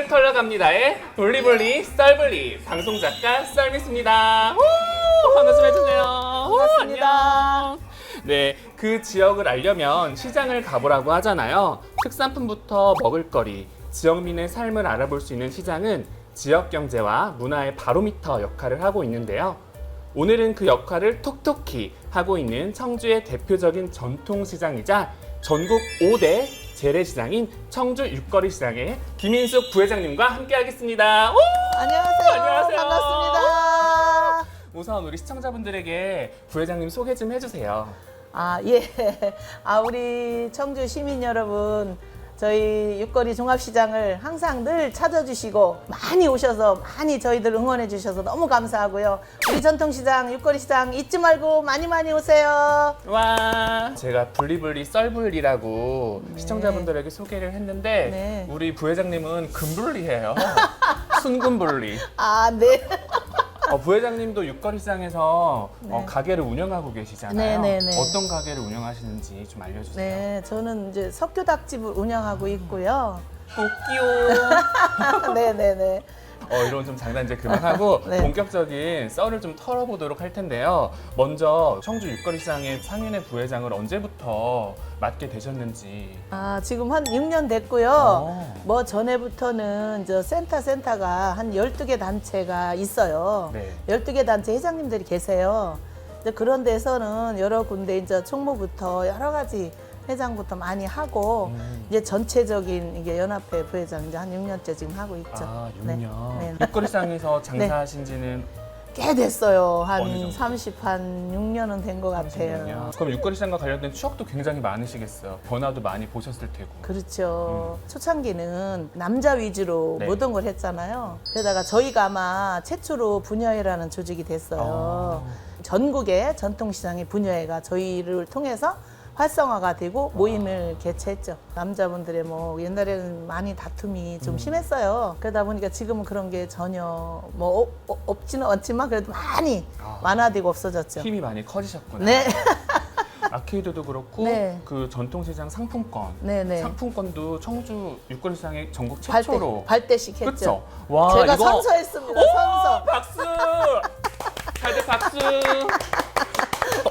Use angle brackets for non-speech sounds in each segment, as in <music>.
안녕하세요. 썰털러 갑니다의 볼리볼리 썰블리 방송 작가 썰미스입니다. 우! 환호 좀 해주세요. 우! 반갑습니다. 안녕. 네, 그 지역을 알려면 시장을 가보라고 하잖아요. 특산품부터 먹을거리, 지역민의 삶을 알아볼 수 있는 시장은 지역 경제와 문화의 바로미터 역할을 하고 있는데요. 오늘은 그 역할을 톡톡히 하고 있는 청주의 대표적인 전통시장이자 전국 5대 재래시장인 청주 육거리 시장의 김인숙 부회장님과 함께하겠습니다. 오! 안녕하세요. 안녕하세요. 반갑습니다. 우선 우리 시청자분들에게 부회장님 소개 좀 해주세요. 아, 예. <laughs> 아, 우리 청주 시민 여러분, 저희 육거리 종합시장을 항상 늘 찾아주시고 많이 오셔서 많이 저희들 응원해 주셔서 너무 감사하고요. 우리 전통시장, 육거리 시장 잊지 말고 많이 많이 오세요. 와 제가 블리블리 썰블리라고 시청자분들에게 소개를 했는데 네. 우리 부회장님은 금블리예요. <laughs> 순금블리. 아, 네. 어, 부회장님도 육거리 시장에서 네. 어, 가게를 운영하고 계시잖아요. 네, 네, 네. 어떤 가게를 운영하시는지 좀 알려주세요. 네, 저는 이제 석교닭집을 운영하고 있고요. 웃기요. <laughs> 네, 네, 네. 어, 이런 좀 장난 이제 그만하고 <laughs> 네. 본격적인 썰을 좀 털어보도록 할 텐데요. 먼저 청주 육거리 시장의 상인회 부회장을 언제부터 맡게 되셨는지. 아, 지금 한 6년 됐고요. 어. 뭐 전에부터는 저 센터 센터가 한 12개 단체가 있어요. 네. 12개 단체 회장님들이 계세요. 그런 데서는 여러 군데 이제 총무부터 여러 가지 회장부터 많이 하고 음. 이제 전체적인 이게 연합회 부회장 이제 한 6년째 지금 하고 있죠. 아, 네. 6년. 네. 육거리 시장에서 장사하신 지는 꽤 됐어요. 한 어느 정도? 30, 한 6년은 된 것 같아요. 30년이요. 그럼 육거리 시장과 관련된 추억도 굉장히 많으시겠어요. 변화도 많이 보셨을 테고. 그렇죠. 초창기는 남자 위주로 음. 네. 모든 걸 했잖아요. 게다가 저희가 아마 최초로 분야회라는 조직이 됐어요. 아. 전국의 전통시장의 분야회가 저희를 통해서 활성화가 되고 모임을 개최했죠. 남자분들의 뭐 옛날에는 많이 다툼이 음. 좀 심했어요. 그러다 보니까 지금은 그런 게 전혀 뭐 없- 없- 없지는 않지만 그래도 많이 아. 완화되고 없어졌죠. 힘이 많이 커지셨구나. 네. <laughs> 아케이드도 그렇고 네. 그 전통시장 상품권. 네, 네. 상품권도 청주 육거리 시장의 전국 발대, 최초로. 발대식 했죠. 그쵸? 와, 제가 이거- 선서했습니다. 오, 선서. 박수! <laughs> 다들 박수!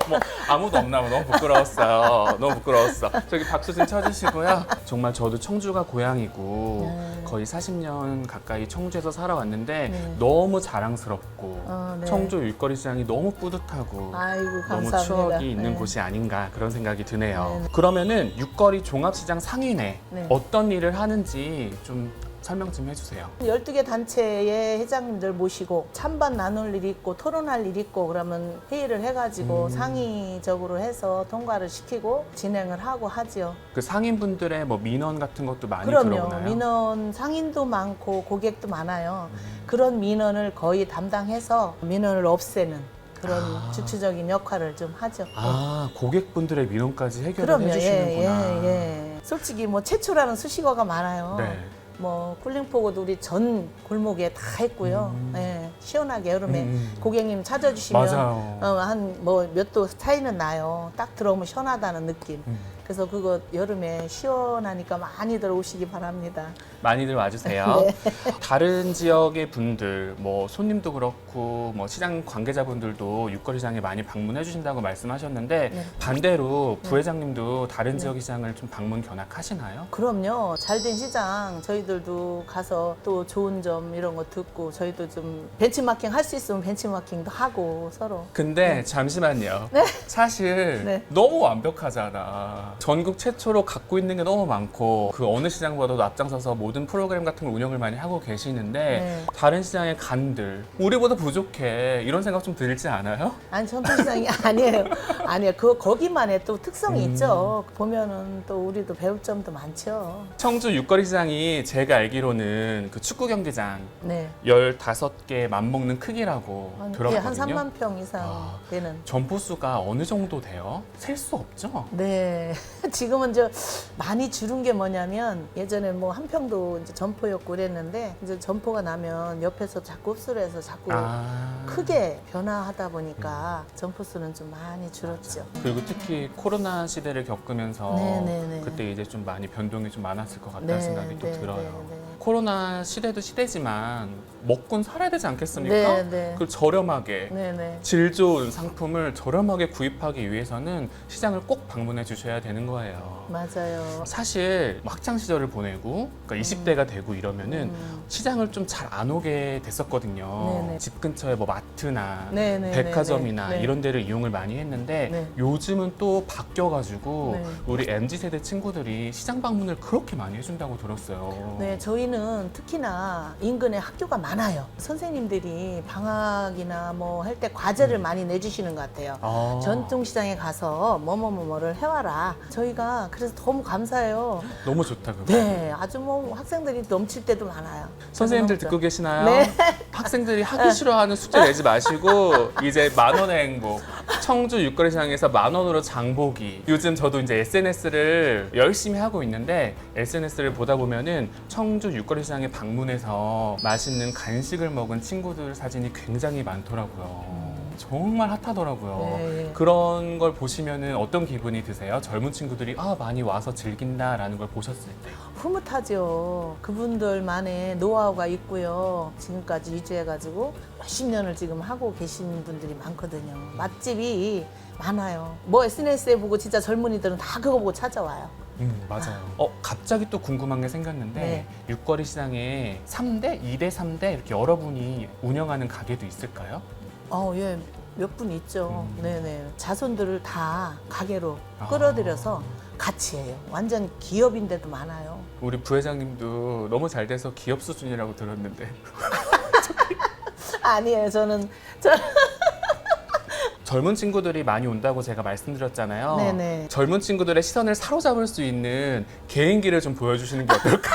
어, 뭐 아무도 없나 봐. 너무 부끄러웠어요. 너무 부끄러웠어. 저기 박수 좀 쳐주시고요. 정말 저도 청주가 고향이고 네. 거의 40년 가까이 청주에서 살아왔는데 네. 너무 자랑스럽고 어, 네. 청주 일거리 시장이 너무 뿌듯하고 아이고 너무 감사합니다. 추억이 있는 네. 곳이 아닌가 그런 생각이 드네요. 네, 네. 그러면은 육거리 종합시장 상인회 네. 어떤 일을 하는지 좀 설명 좀 해주세요. 12개 단체의 회장님들 모시고 찬반 나눌 일이 있고 토론할 일이 있고 그러면 회의를 해가지고 음. 상의적으로 해서 통과를 시키고 진행을 하고 하지요. 그 상인분들의 뭐 민원 같은 것도 많이 그럼요. 들어오나요? 민원 상인도 많고 고객도 많아요. 음. 그런 민원을 거의 담당해서 민원을 없애는 그런 아. 주체적인 역할을 좀 하죠. 아 고객분들의 민원까지 해결을 그럼요. 예, 해주시는구나. 예, 예. 솔직히 뭐 최초라는 수식어가 많아요. 네. 뭐 쿨링포고도 우리 전 골목에 다 했고요. 음. 예, 시원하게 여름에 음. 고객님 찾아주시면 맞아요. 어, 한뭐 몇 도 차이는 나요. 딱 들어오면 시원하다는 느낌. 음. 그래서 그거 여름에 시원하니까 많이들 오시기 바랍니다. 많이들 와주세요. <laughs> 네. 다른 지역의 분들, 뭐 손님도 그렇고 뭐 시장 관계자분들도 육거리장에 많이 방문해 주신다고 말씀하셨는데 네. 반대로 부회장님도 다른 지역의 시장을 좀 방문 견학하시나요? 그럼요. 잘된 시장 저희들도 가서 또 좋은 점 이런 거 듣고 저희도 좀 벤치마킹 할 수 있으면 벤치마킹도 하고 서로. 근데 잠시만요. 네. 사실 네. 너무 완벽하잖아. 전국 최초로 갖고 있는 게 너무 많고 그 어느 시장보다도 앞장서서 모든 프로그램 같은 걸 운영을 많이 하고 계시는데 네. 다른 시장의 간들 우리보다 부족해 이런 생각 좀 들지 않아요? 아니 전통시장이 <laughs> 아니에요. 아니에요. 그 거기만의 또 특성이 음. 있죠. 보면은 또 우리도 배울 점도 많죠. 청주 육거리 시장이 제가 알기로는 그 축구 경기장 네. 15개 맞먹는 크기라고 한, 예, 들었거든요. 한 3만 평 이상 아. 되는. 점포수가 어느 정도 돼요? 셀 수 없죠? 네. <laughs> 지금은 저 많이 줄은 게 뭐냐면 예전에 뭐 한 평도 이제 점포였고 그랬는데 이제 점포가 나면 옆에서 자꾸 흡수를 해서 자꾸 아. 크게 변화하다 보니까 점포 수는 좀 많이 줄었죠. 그리고 특히 코로나 시대를 겪으면서 네네네. 그때 이제 좀 많이 변동이 좀 많았을 것 같다는 생각이 또 들어요. 네. 코로나 시대도 시대지만 먹곤 살아야 되지 않겠습니까? 네, 네. 그 저렴하게 네 네. 질 좋은 상품을 저렴하게 구입하기 위해서는 시장을 꼭 방문해 주셔야 되는 거예요. 맞아요. 사실 학창 시절을 보내고 그러니까 20대가 되고 이러면은 음. 시장을 좀 잘 안 오게 됐었거든요. 네네. 집 근처에 뭐 마트나 네네, 백화점이나 네네. 이런 데를 이용을 많이 했는데 네. 요즘은 또 바뀌어가지고 네. 우리 MZ 세대 친구들이 시장 방문을 그렇게 많이 해준다고 들었어요. 네, 저희는 특히나 인근에 학교가 많 아요. 선생님들이 방학이나 뭐 할 때 과제를 많이 내주시는 것 같아요. 음. 아, 전통시장에 가서 뭐뭐뭐뭐를 해와라. 저희가 그래서 너무 감사해요. 너무 좋다 그거. 네, 아주 뭐 학생들이 넘칠 때도 많아요. 선생님들 듣고 계시나요? 네. 학생들이 하기 싫어하는 숙제 내지 마시고 <laughs> 이제 만 원의 행복. 청주 육거리 시장에서 만 원으로 장보기. 요즘 저도 이제 SNS를 열심히 하고 있는데 SNS를 보다 보면은 청주 육거리 시장에 방문해서 맛있는 간식을 먹은 친구들 사진이 굉장히 많더라고요. 정말 핫하더라고요. 네. 그런 걸 보시면은 어떤 기분이 드세요? 젊은 친구들이 아 많이 와서 즐긴다라는 걸 보셨을 때. 흐뭇하죠. 그분들만의 노하우가 있고요. 지금까지 유지해가지고 몇십 년을 지금 하고 계신 분들이 많거든요. 맛집이 많아요. 뭐 SNS에 보고 진짜 젊은이들은 다 그거 보고 찾아와요. 음, 맞아요. 어, 갑자기 또 궁금한 게 생겼는데 네. 육거리 시장에 3대, 2대, 3대 이렇게 여러분이 운영하는 가게도 있을까요? 어, 예. 몇 분 있죠. 음. 네네. 자손들을 다 가게로 아. 끌어들여서 같이 해요. 완전 기업인데도 많아요. 우리 부회장님도 너무 잘 돼서 기업 수준이라고 들었는데 <laughs> 아니에요. 저는 저 <laughs> 젊은 친구들이 많이 온다고 제가 말씀드렸잖아요. 네네. 젊은 친구들의 시선을 사로잡을 수 있는 개인기를 좀 보여주시는 게 어떨까?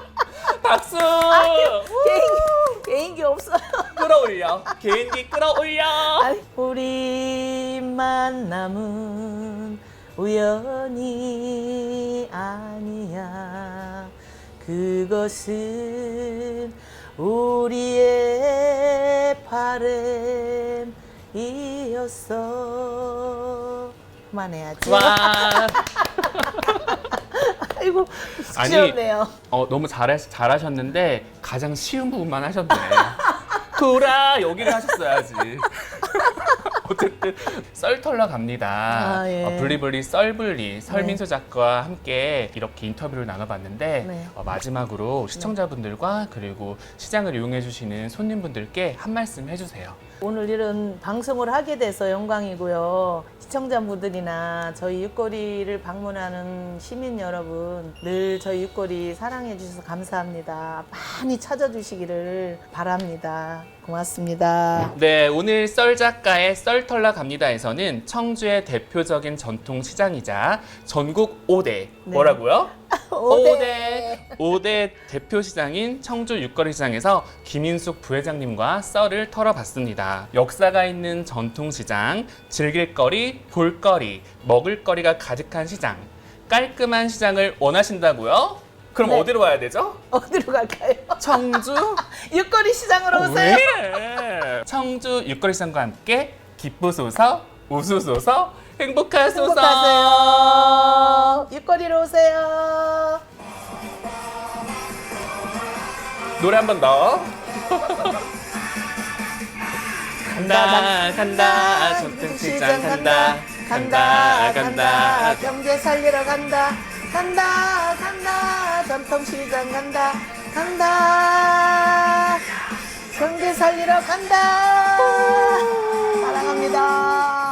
<laughs> 박수! 개인기, 개인기 없어요. 끌어올려. 개인기 끌어올려. 아니, 우리 만남은 우연이 아니야. 그것은 우리의 바램이었어. 그만해야지. 와. <laughs> 아이고, 아니, 쑥스럽네요. 어, 너무 잘하, 잘하셨는데 가장 쉬운 부분만 하셨네. 돌아 여기를 하셨어야지. <laughs> 어쨌든 썰털러 갑니다. 아, 예. 어, 블리블리 썰블리 설민수 작가와 함께 이렇게 인터뷰를 나눠봤는데 네. 어, 마지막으로 시청자분들과 그리고 시장을 이용해 주시는 손님분들께 한 말씀 해주세요. 오늘 이런 방송을 하게 돼서 영광이고요. 시청자분들이나 저희 육거리를 방문하는 시민 여러분 늘 저희 육거리 사랑해 주셔서 감사합니다. 많이 찾아주시기를 바랍니다. 고맙습니다. 네, 오늘 썰 작가의 썰털러 갑니다에서는 청주의 대표적인 전통 시장이자 전국 5대 뭐라고요? 오대. 5대 5대 대표 시장인 청주 육거리 시장에서 김인숙 부회장님과 썰을 털어봤습니다. 역사가 있는 전통 시장, 즐길 거리, 볼 거리, 먹을 거리가 가득한 시장, 깔끔한 시장을 원하신다고요? 그럼 네. 어디로 와야 되죠? 어디로 갈까요? 청주 <laughs> 육거리 시장으로 어, 오세요. 왜? 청주 육거리 시장과 함께 기쁘소서, 웃으소서, 행복하소서. 행복하세요. 육거리로 오세요. 노래 한 번 더. 간다 간다 전통시장 간다 간다. 간다. 경제 살리러 간다. 간다 간다. 전통시장 간다. 간다. 경제 살리러 간다. 사랑합니다